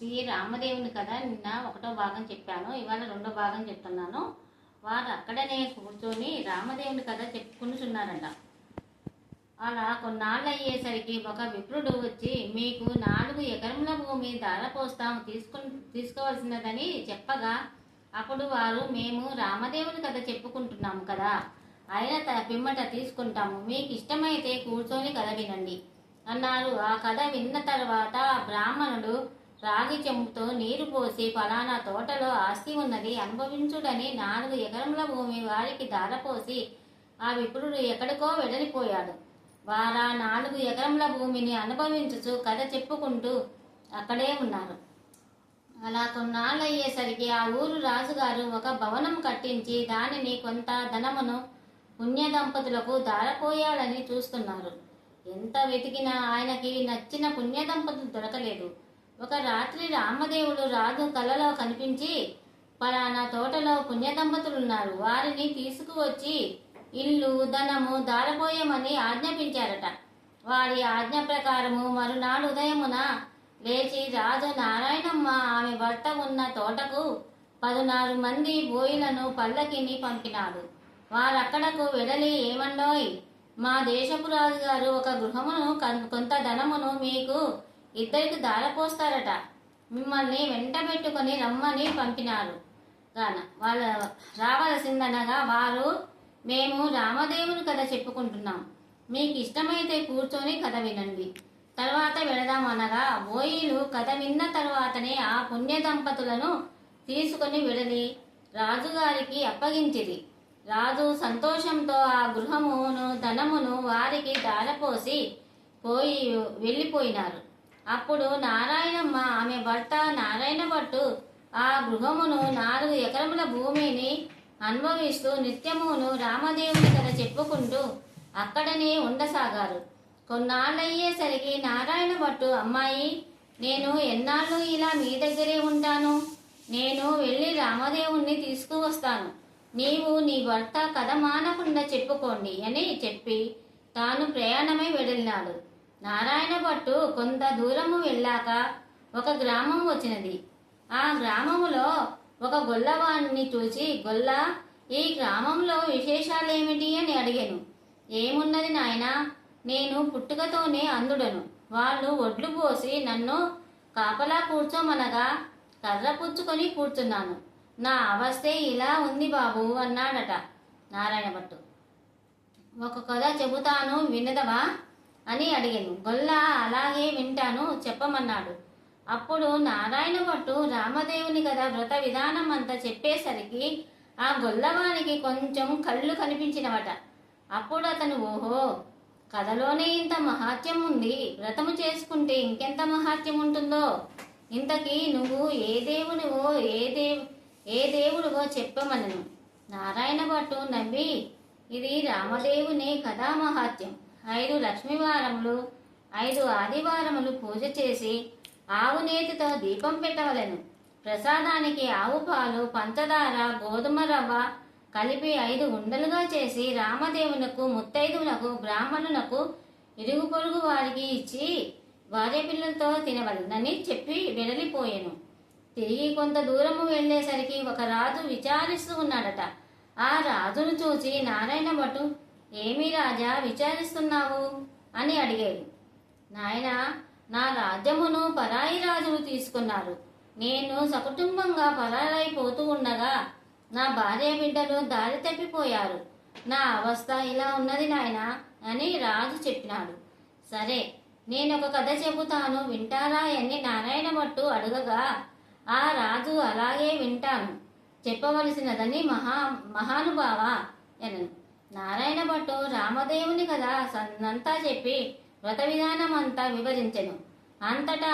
శ్రీ రామదేవుని కథ నిన్న ఒకటో భాగం చెప్పాను ఇవాళ రెండో భాగం చెప్తున్నాను. వారు అక్కడనే కూర్చొని రామదేవుని కథ చెప్పుకుంటున్నారంట. అలా కొన్నాళ్ళు అయ్యేసరికి ఒక విప్రుడు వచ్చి మీకు నాలుగు ఎకరముల భూమి ధర పోస్తాం తీసుకుని తీసుకోవాల్సినదని చెప్పగా అప్పుడు వారు మేము రామదేవుని కథ చెప్పుకుంటున్నాము కదా ఆయన త- పిమ్మట తీసుకుంటాము మీకు ఇష్టమైతే కూర్చొని కథ వినండి అన్నారు. ఆ కథ విన్న తర్వాత బ్రాహ్మణుడు రాగి చెంబుతో నీరు పోసి ఫలానా తోటలో ఆస్తి ఉన్నది అనుభవించుడని నాలుగు ఎకరముల భూమి వారికి దారపోసి ఆ విప్రుడు ఎక్కడికో వెడలిపోయాడు. వారా నాలుగు ఎకరముల భూమిని అనుభవించుచు కథ చెప్పుకుంటూ అక్కడే ఉన్నారు. అలా కొన్నాళ్ళు అయ్యేసరికి ఆ ఊరు రాజుగారు ఒక భవనం కట్టించి దానిని కొంత ధనమును పుణ్య దంపతులకు దారపోయాలని చూస్తున్నారు. ఎంత వెతికినా ఆయనకి నచ్చిన పుణ్య దంపతులు దొరకలేదు. ఒక రాత్రి రామదేవుడు రాజు కలలో కనిపించి పలానా తోటలో పుణ్యదంపతులున్నారు. ఉన్నారు వారిని తీసుకువచ్చి ఇల్లు ధనము దారపోయమని ఆజ్ఞాపించారట. వారి ఆజ్ఞ ప్రకారము మరునాడు ఉదయమున లేచి రాజు నారాయణమ్మ ఆమె భర్త ఉన్న తోటకు పదునారు మంది బోయిలను పల్లకిని పంపినాడు. వారక్కడకు వెడలి ఏమండోయ్? మా దేశపు రాజుగారు ఒక గృహమును కొంత ధనమును మీకు ఇద్దరికి దారపోస్తారట మిమ్మల్ని వెంటబెట్టుకొని రమ్మని పంపినారు. గాన వాళ్ళ రావలసిందనగా వారు మేము రామదేవుని కథ చెప్పుకుంటున్నాం. మీకు ఇష్టమైతే కూర్చొని కథ వినండి. తర్వాత వెళదాం అనగా బోయిలు కథ విన్న తర్వాతనే ఆ పుణ్య దంపతులను తీసుకొని వెడలి రాజుగారికి అప్పగించిరి. రాజు సంతోషంతో ఆ గృహమును ధనమును వారికి దారపోసి పోయి వెళ్ళిపోయినారు. అప్పుడు నారాయణమ్మ ఆమె భర్త నారాయణ భట్టు ఆ గృహమును నాలుగు ఎకరముల భూమిని అనుభవిస్తూ నిత్యమును రామదేవుని కథ చెప్పుకుంటూ అక్కడనే ఉండసాగారు. కొన్నాళ్ళయ్యేసరికి నారాయణ భట్టు అమ్మాయి నేను ఎన్నాళ్ళు ఇలా మీ దగ్గరే ఉంటాను? నేను వెళ్ళి రామదేవుణ్ణి తీసుకువస్తాను. నీవు నీ భర్త కథ మానకుండా చెప్పుకోండి అని చెప్పి తాను ప్రయాణమై వెళ్ళినాడు నారాయణ భట్టు కొంత దూరము వెళ్ళాక ఒక గ్రామం వచ్చినది. ఆ గ్రామములో ఒక గొల్లవాణ్ణి చూసి గొల్ల ఈ గ్రామంలో విశేషాలేమిటి? అని అడిగాను. ఏమున్నది నాయన? నేను పుట్టుకతోనే అందుడను. వాళ్ళు ఒడ్లు పోసి నన్ను కాపలా కూర్చోమనగా కర్ర పుచ్చుకొని కూర్చున్నాను. నా అవస్థే ఇలా ఉంది బాబు అన్నాడట నారాయణ భట్టు. ఒక కథ చెబుతాను వినదవా? అని అడిగాను. గొల్ల అలాగే వింటాను చెప్పమన్నాడు. అప్పుడు నారాయణ భట్టు రామదేవుని కదా వ్రత విధానం అంతా చెప్పేసరికి ఆ గొల్లవానికి కొంచెం కళ్ళు కనిపించినవట. అప్పుడు అతను ఓహో కథలోనే ఇంత మహాత్యం ఉంది. వ్రతము చేసుకుంటే ఇంకెంత మహాత్యం ఉంటుందో? ఇంతకీ నువ్వు ఏ దేవునివో ఏ దేవు ఏ దేవుడివో చెప్పమనను. నారాయణ భట్టు నవ్వి ఇది రామదేవుని కథా మహాత్యం. ఐదు లక్ష్మీవారములు ఐదు ఆదివారములు పూజ చేసి ఆవు నేతితో దీపం పెట్టవలెను. ప్రసాదానికి ఆవు పాలు పంచదార గోధుమ రవ్వ కలిపి ఐదు ఉండలుగా చేసి రామదేవునకు ముత్తైదువులకు బ్రాహ్మణులకు ఇరుగు పొరుగు వారికి ఇచ్చి భార్య పిల్లలతో తినవలనని చెప్పి వెడలిపోయాను. తిరిగి కొంత దూరము వెళ్ళేసరికి ఒక రాజు విచారిస్తూ ఉన్నాడట. ఆ రాజును చూసి నారాయణ భటు ఏమి రాజా విచారిస్తున్నావు? అని అడిగాడు. నాయన నా రాజ్యమును పరాయి రాజులు తీసుకున్నారు. నేను సకుటుంబంగా పరారైపోతూ ఉండగా నా భార్య బిడ్డలు దారి తప్పిపోయారు. నా అవస్థ ఇలా ఉన్నది నాయనా అని రాజు చెప్పినాడు. సరే నేను ఒక కథ చెబుతాను వింటారా అని నారాయణ భట్టు అడగగా ఆ రాజు అలాగే వింటాను. చెప్పవలసినదని మహా మహానుభావ అనను నారాయణ భట్టు రామదేవుని కథ సన్నంతా చెప్పి వ్రత విధానం అంతా వివరించెను. అంతటా